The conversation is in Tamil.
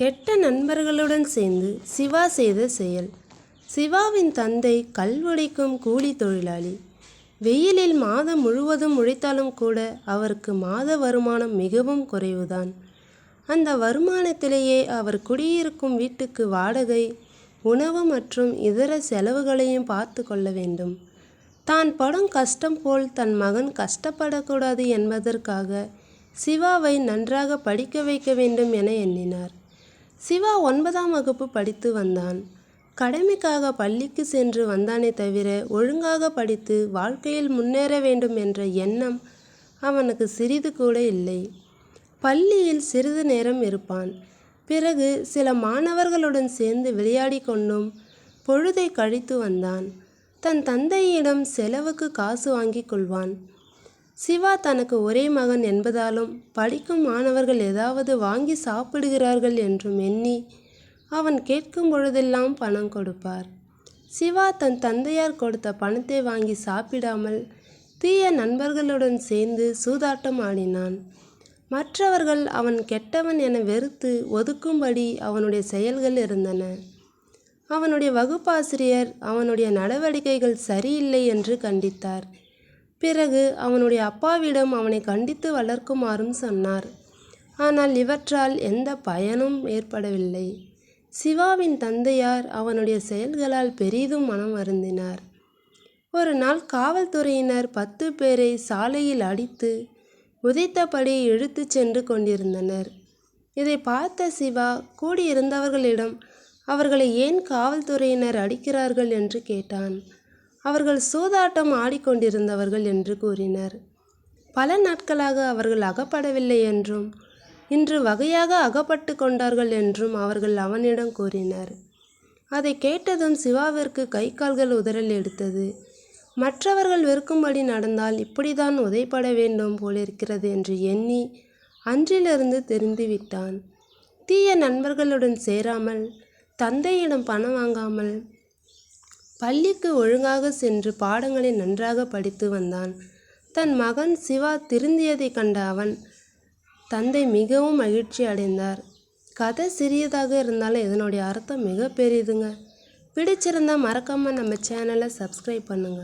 கெட்ட நண்பர்களுடன் சேர்ந்து சிவா செய்த செயல். சிவாவின் தந்தை கல் உடைக்கும் கூலி தொழிலாளி. வெயிலில் மாதம் முழுவதும் உழைத்தாலும் கூட அவருக்கு மாத வருமானம் மிகவும் குறைவுதான். அந்த வருமானத்திலேயே அவர் குடியிருக்கும் வீட்டுக்கு வாடகை உணவு மற்றும் இதர செலவுகளையும் பார்த்து கொள்ள வேண்டும். தான் படும் கஷ்டம் போல் தன் மகன் கஷ்டப்படக்கூடாது என்பதற்காக சிவாவை நன்றாக படிக்க வைக்க வேண்டும் என எண்ணினார். சிவா ஒன்பதாம் வகுப்பு படித்து வந்தான். கடமைக்காக பள்ளிக்கு சென்று வந்தானே தவிர ஒழுங்காக படித்து வாழ்க்கையில் முன்னேற வேண்டும் என்ற எண்ணம் அவனுக்கு சிறிது கூட இல்லை. பள்ளியில் சிறிது நேரம் இருப்பான். பிறகு சில மாணவர்களுடன் சேர்ந்து விளையாடி கொண்டும் பொழுதை கழித்து வந்தான். தன் தந்தையிடம் செலவுக்கு காசு வாங்கிக் கொள்வான். சிவா தனக்கு ஒரே மகன் என்பதாலும் படிக்கும் மாணவர்கள் ஏதாவது வாங்கி சாப்பிடுகிறார்கள் என்றும் எண்ணி அவன் கேட்கும் பொழுதெல்லாம் பணம் கொடுப்பார். சிவா தன் தந்தையார் கொடுத்த பணத்தை வாங்கி சாப்பிடாமல் தீய நண்பர்களுடன் சேர்ந்து சூதாட்டம் ஆடினான். மற்றவர்கள் அவன் கெட்டவன் என வெறுத்து ஒதுக்கும்படி அவனுடைய செயல்கள் இருந்தன. அவனுடைய வகுப்பாசிரியர் அவனுடைய நடவடிக்கைகள் சரியில்லை என்று கண்டித்தார். பிறகு அவனுடைய அப்பாவிடம் அவனை கண்டித்து வளர்க்குமாறும் சொன்னார். ஆனால் இவற்றால் எந்த பயனும் ஏற்படவில்லை. சிவாவின் தந்தையார் அவனுடைய செயல்களால் பெரிதும் மனம் வருந்தினார். ஒரு நாள் காவல்துறையினர் பத்து பேரை சாலையில் அடித்து உதைத்தபடி இழுத்துச் சென்று கொண்டிருந்தனர். இதை பார்த்த சிவா கூடியிருந்தவர்களிடம் அவர்களை ஏன் காவல்துறையினர் அடிக்கிறார்கள்? என்று கேட்டான். அவர்கள் சூதாட்டம் ஆடிக்கொண்டிருந்தவர்கள் என்று கூறினர். பல நாட்களாக அவர்கள் அகப்படவில்லை என்றும் இன்று வகையாக அகப்பட்டு கொண்டார்கள் என்றும் அவர்கள் அவனிடம் கூறினர். அதை கேட்டதும் சிவாவிற்கு கை கால்கள் உதறல் எடுத்தது. மற்றவர்கள் வெறுக்கும்படி நடந்தால் இப்படிதான் உதைப்பட வேண்டும் போலிருக்கிறது என்று எண்ணி அன்றிலிருந்து தெரிந்துவிட்டான். தீய நண்பர்களுடன் சேராமல் தந்தையிடம் பணம் வாங்காமல் பள்ளிக்கு ஒழுங்காக சென்று பாடங்களை நன்றாக படித்து வந்தான். தன் மகன் சிவா திருந்தியதைக் கண்ட அவன் தந்தை மிகவும் மகிழ்ச்சி அடைந்தார். கதை சிறியதாக இருந்தாலும் இதனுடைய அர்த்தம் மிக பெரியதுங்க பிடிச்சிருந்தா மறக்காமல் நம்ம சேனலை சப்ஸ்கிரைப் பண்ணுங்கள்